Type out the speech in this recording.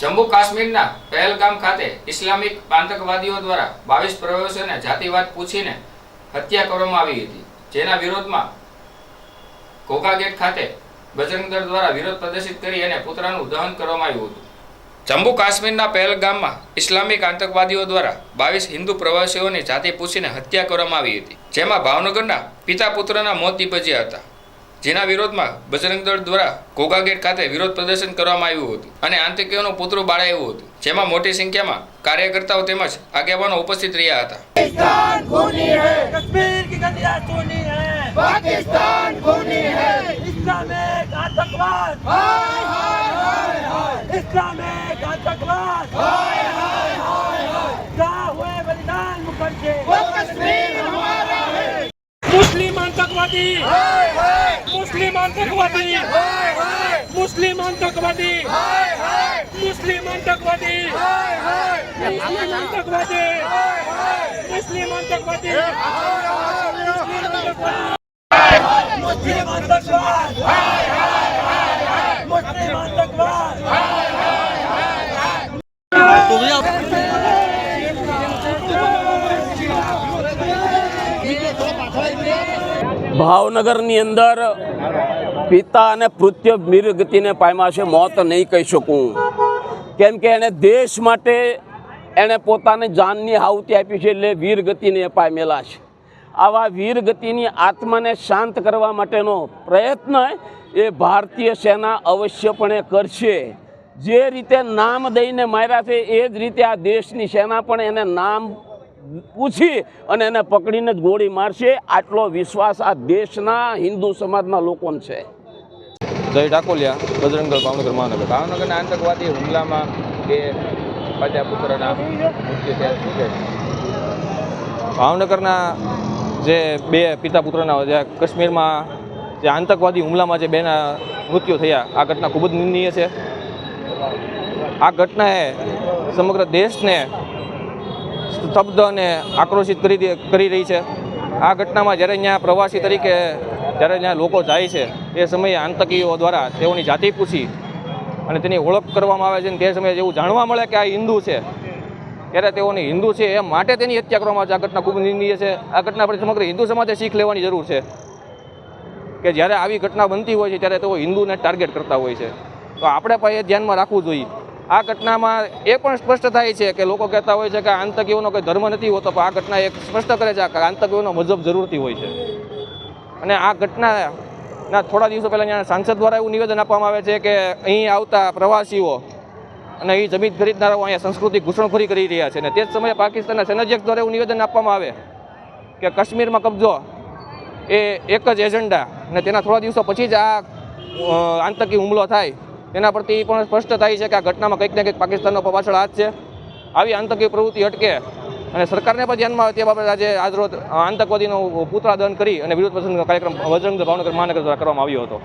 જમ્મુ કાશ્મીરના પહેલગામ ખાતે ઇસ્લામિક આતંકવાદીઓ દ્વારા બાવીસ પ્રવાસીઓને જાતિવાદ પૂછીને હત્યા કરવામાં આવી હતી. જેના વિરોધમાં કોકાગેટ ગેટ ખાતે બજરંગ દ્વારા વિરોધ પ્રદર્શિત કરી અને પુતળાનું દહન કરવામાં આવ્યું હતું. જમ્મુ કાશ્મીરના પહેલગામમાં ઇસ્લામિક આતંકવાદીઓ દ્વારા બાવીસ હિન્દુ પ્રવાસીઓની જાતિ પૂછીને હત્યા કરવામાં આવી હતી. જેમાં ભાવનગરના પિતા પુત્રના મોત નિપજ્યા હતા. જેના વિરોધમાં બજરંગ દળ દ્વારા ઘોઘા ગેટ ખાતે વિરોધ પ્રદર્શન કરવામાં આવ્યું હતું અને આતંકીઓનું પુત્ર બાળાયું હતું જેમાં મોટી સંખ્યામાં કાર્યકર્તાઓ તેમજ આગેવાનો ઉપસ્થિત રહ્યા હતા. મુસ્લિમ આતંકવાદી. મુસ્લિમ આતંકવાદી! મુસ્લિમ આતંકવાદી! મુસ્લિમ આતંકવાદી! મુસ્લિમ આતંકવાદી! મુસ્લિમ આતંકવાદી! મુસ્લિમ આતંકવાદી! મુસ્લિમ આતંકવાદ ભાવનગરની અંદર પિતા અને પૃથ્વ વીરગતિને પામ્યા છે. મોત નહીં કહી શકું. કેમ કે એણે દેશ માટે એણે પોતાની જાનની હાવતી આપી છે એટલે વીરગતિને પામેલા છે. આવા વીરગતિની આત્માને શાંત કરવા માટેનો પ્રયત્ન એ ભારતીય સેના અવશ્યપણે કરશે. જે રીતે નામ દઈને માર્યા છે, એ જ રીતે આ દેશની સેના પણ એને નામ પૂછી અને એને પકડીને જ ગોળી મારશે. આટલો વિશ્વાસ આ દેશના હિન્દુ સમાજના લોકોને છે. જય ઢાકોલિયા બજરંગલ ભાવનગર મહાનગર. ભાવનગરના આતંકવાદી હુમલામાં બે પાજા પુત્રના ભાવનગરના જે બે પિતા પુત્રના જે કાશ્મીરમાં જે આતંકવાદી હુમલામાં જે બેના મૃત્યુ થયા, આ ઘટના ખૂબ જ નિંદનીય છે. આ ઘટનાએ સમગ્ર દેશને સ્તબ્ધ અને આક્રોશિત કરી કરી રહી છે. આ ઘટનામાં જ્યારે અહીંયા પ્રવાસી તરીકે જ્યારે અહીંયા લોકો જાય છે, તે સમયે આતંકીઓ દ્વારા તેઓની જાતિ પૂછી અને તેની ઓળખ કરવામાં આવે છે અને તે સમયે એવું જાણવા મળે કે આ હિન્દુ છે. ત્યારે તેઓને હિન્દુ છે એ માટે તેની હત્યા કરવામાં આવે આ ઘટના ખૂબ નિંદનીય છે. આ ઘટના પર સમગ્ર હિન્દુ સમાજે શીખ લેવાની જરૂર છે કે જ્યારે આવી ઘટના બનતી હોય છે ત્યારે તેઓ હિન્દુને ટાર્ગેટ કરતા હોય છે. તો આપણે પણ એ ધ્યાનમાં રાખવું જોઈએ. આ ઘટનામાં એ પણ સ્પષ્ટ થાય છે કે લોકો કહેતા હોય છે કે આતંકીઓનો કોઈ ધર્મ નથી હોતો, પણ આ ઘટના એક સ્પષ્ટ કરે છે કે આતંકીઓનો મજબ જરૂરથી હોય છે. અને આ ઘટનાના થોડા દિવસો પહેલાં અહીંયા સાંસદ દ્વારા એવું નિવેદન આપવામાં આવે છે કે અહીં આવતા પ્રવાસીઓ અને એ જમીન ખરીદનારાઓ અહીંયા સંસ્કૃતિ ઘૂસણખોરી કરી રહ્યા છે. અને તે જ સમયે પાકિસ્તાનના સેનાધ્યક્ષ દ્વારા એવું નિવેદન આપવામાં આવે કે કાશ્મીરમાં કબજો એ એક જ એજન્ડા અને તેના થોડા દિવસો પછી જ આ આતંકી હુમલો થાય. તેના પરથી પણ સ્પષ્ટ થાય છે કે આ ઘટનામાં કંઈક ને કંઈક પાકિસ્તાનનો પાછળ હાથ છે. આવી આતંકી પ્રવૃત્તિ અટકે અને સરકારને પણ ધ્યાનમાં આવે તે બાબતે આજે આજરોજ આતંકવાદીનો પૂતળા દહન કરી અને વિરોધ પ્રદર્શન કાર્યક્રમ વજરંગ ભાવનગર મહાનગર દ્વારા કરવામાં આવ્યો હતો.